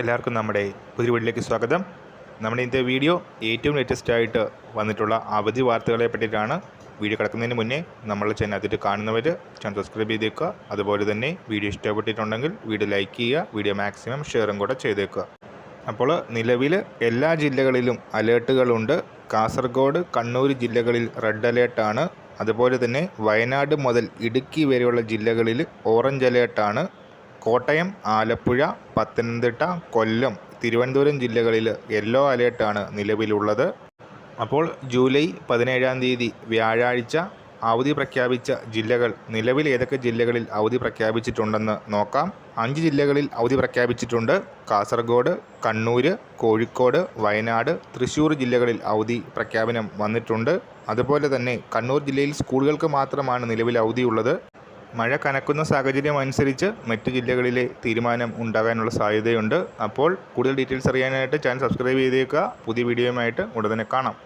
എല്ലാവർക്കും നമ്മുടെ പുതിയ വീട്ടിലേക്ക് സ്വാഗതം. നമ്മുടെ ഇന്നത്തെ വീഡിയോ ഏറ്റവും ലേറ്റസ്റ്റ് ആയിട്ട് വന്നിട്ടുള്ള അവധി വാർത്തകളെ പറ്റിയിട്ടാണ് വീഡിയോ കിടക്കുന്നതിന് മുന്നേ നമ്മളെ ചാനൽ അതിട്ട് കാണുന്നവർ ചാനൽ സബ്സ്ക്രൈബ് ചെയ്തേക്കുക. അതുപോലെ തന്നെ വീഡിയോ ഇഷ്ടപ്പെട്ടിട്ടുണ്ടെങ്കിൽ വീഡിയോ ലൈക്ക് ചെയ്യുക വീഡിയോ മാക്സിമം ഷെയറും കൂടെ ചെയ്തേക്കുക. അപ്പോൾ നിലവിൽ എല്ലാ ജില്ലകളിലും അലേർട്ടുകളുണ്ട്. കാസർഗോഡ് കണ്ണൂർ ജില്ലകളിൽ റെഡ് അലേർട്ടാണ് അതുപോലെ തന്നെ വയനാട് മുതൽ ഇടുക്കി വരെയുള്ള ജില്ലകളിൽ ഓറഞ്ച് അലേർട്ടാണ് കോട്ടയം ആലപ്പുഴ പത്തനംതിട്ട കൊല്ലം തിരുവനന്തപുരം ജില്ലകളിൽ യെല്ലോ അലേർട്ടാണ് നിലവിലുള്ളത്. അപ്പോൾ ജൂലൈ പതിനേഴാം തീയതി വ്യാഴാഴ്ച അവധി പ്രഖ്യാപിച്ച ജില്ലകൾ നിലവിൽ ഏതൊക്കെ ജില്ലകളിൽ അവധി പ്രഖ്യാപിച്ചിട്ടുണ്ടെന്ന് നോക്കാം. അഞ്ച് ജില്ലകളിൽ അവധി പ്രഖ്യാപിച്ചിട്ടുണ്ട്. കാസർഗോഡ് കണ്ണൂർ കോഴിക്കോട് വയനാട് തൃശ്ശൂർ ജില്ലകളിൽ അവധി പ്രഖ്യാപനം വന്നിട്ടുണ്ട്. അതുപോലെ തന്നെ കണ്ണൂർ ജില്ലയിൽ സ്കൂളുകൾക്ക് മാത്രമാണ് നിലവിൽ അവധിയുള്ളത്. മഴ കനക്കുന്ന സാഹചര്യം അനുസരിച്ച് മറ്റ് ജില്ലകളിലെ തീരുമാനം ഉണ്ടാകാനുള്ള സാധ്യതയുണ്ട്. അപ്പോൾ കൂടുതൽ ഡീറ്റെയിൽസ് അറിയാനായിട്ട് ചാനൽ സബ്സ്ക്രൈബ് ചെയ്തേക്കുക. പുതിയ വീഡിയോയുമായിട്ട് ഉടനെ കാണാം.